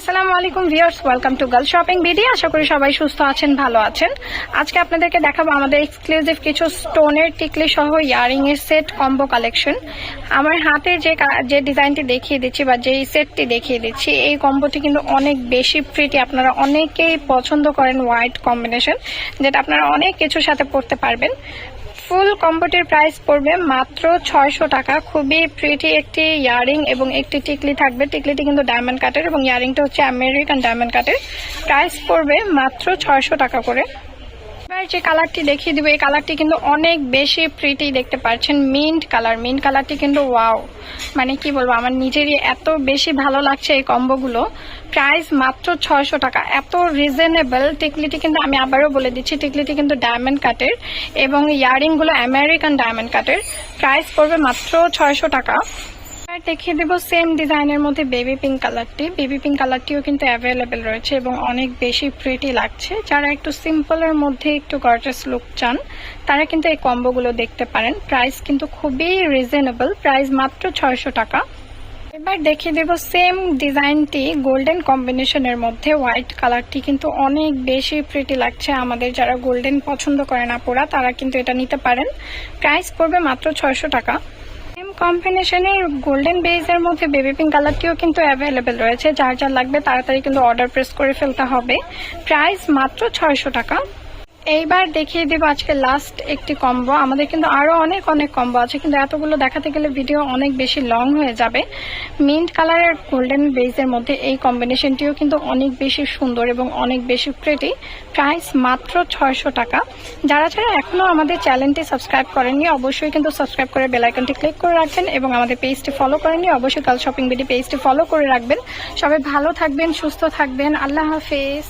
আসসালামু আলাইকুম viewers, welcome to girl shopping BD আশা করি সবাই সুস্থ আছেন, ভালো আছেন। আজকে আপনাদেরকে দেখাবো আমাদের এক্সক্লুসিভ কিছু স্টোনের টিকলি সহ ইয়ারিং এর সেট কম্বো কালেকশন আমার হাতে যে যে ডিজাইনটি দেখিয়ে দিচ্ছি বা যেই সেটটি দেখিয়ে দিচ্ছি, এই কম্বোটি কিন্তু অনেক বেশি প্রিটি আপনারা অনেকেই পছন্দ করেন হোয়াইট কম্বিনেশন যেটা আপনারা অনেক কিছুর সাথে পরতে পারবেন। ফুল কম্বোটির প্রাইস পড়বে মাত্র ছয়শো টাকা। খুবই প্রিটি একটি ইয়ারিং এবং একটি টিকলি থাকবে। টিকলিটি কিন্তু ডায়মন্ড কাটের এবং ইয়ারিংটা হচ্ছে আমেরিকান ডায়মন্ড কাটের প্রাইস পড়বে মাত্র ছয়শো টাকা করে। এবার যে কালারটি দেখিয়ে দিব, এই কালারটি কিন্তু অনেক বেশি প্রিটি দেখতে পাচ্ছেন। মিন্ট কালার মিন্ট কালারটি কিন্তু ওয়াও মানে কি বলব, আমার নিজেরই এত বেশি ভালো লাগছে এই কম্বোগুলো। প্রাইস মাত্র ছয়শো টাকা। এত রিজনেবল টিকলিটি কিন্তু আমি আবারও বলে দিচ্ছি, টিকলিটি কিন্তু ডায়মন্ড কাটের এবং ইয়ারিংগুলো আমেরিকান ডায়মন্ড কাটের প্রাইস পড়বে মাত্র ছয়শো টাকা। দেখিয়ে দেবো সেম ডিজাইনের মধ্যে বেবি পিঙ্ক কালারটি বেবি পিঙ্ক কালারটিও কিন্তু অ্যাভেলেবেল রয়েছে এবং অনেক বেশি প্রিটি লাগছে। যারা একটু সিম্পলের মধ্যে একটু গর্জাস লুক চান, তারা কিন্তু এই কম্বোগুলো দেখতে পারেন। প্রাইস কিন্তু খুবই রিজনেবল প্রাইস মাত্র ছয়শো টাকা। এবার দেখিয়ে দেবো সেম ডিজাইনটি গোল্ডেন কম্বিনেশনের মধ্যে। হোয়াইট কালারটি কিন্তু অনেক বেশি প্রিটি লাগছে আমাদের। যারা গোল্ডেন পছন্দ করেন আপুরা, তারা কিন্তু এটা নিতে পারেন। প্রাইস পড়বে মাত্র ছয়শো টাকা। কম্বিনেশনের গোল্ডেন বেজের মধ্যে বেবি পিঙ্ক কালারটিও কিন্তু অ্যাভেলেবেল রয়েছে। যার যা লাগবে তাড়াতাড়ি কিন্তু অর্ডার প্রেস করে ফেলতে হবে। প্রাইস মাত্র ছয়শো টাকা। এইবার দেখিয়ে দেবো আজকে লাস্ট একটি কম্বো আমাদের কিন্তু আরও অনেক অনেক কম্বো আছে, কিন্তু এতগুলো দেখাতে গেলে ভিডিও অনেক বেশি লং হয়ে যাবে। মিন্ট কালারের গোল্ডেন বেজের মধ্যে এই কম্বিনেশনটিও কিন্তু অনেক বেশি সুন্দর এবং অনেক বেশি প্রেটি প্রাইস মাত্র ছয়শো টাকা। যারা যারা এখনও আমাদের চ্যানেলটি সাবস্ক্রাইব করেননি, অবশ্যই কিন্তু সাবস্ক্রাইব করে বেলাইকনটি ক্লিক করে রাখবেন এবং আমাদের পেজটি ফলো করেননি, অবশ্যই কাল শপিং বিডি পেজটি ফলো করে রাখবেন। সবাই ভালো থাকবেন, সুস্থ থাকবেন। আল্লাহ হাফেজ।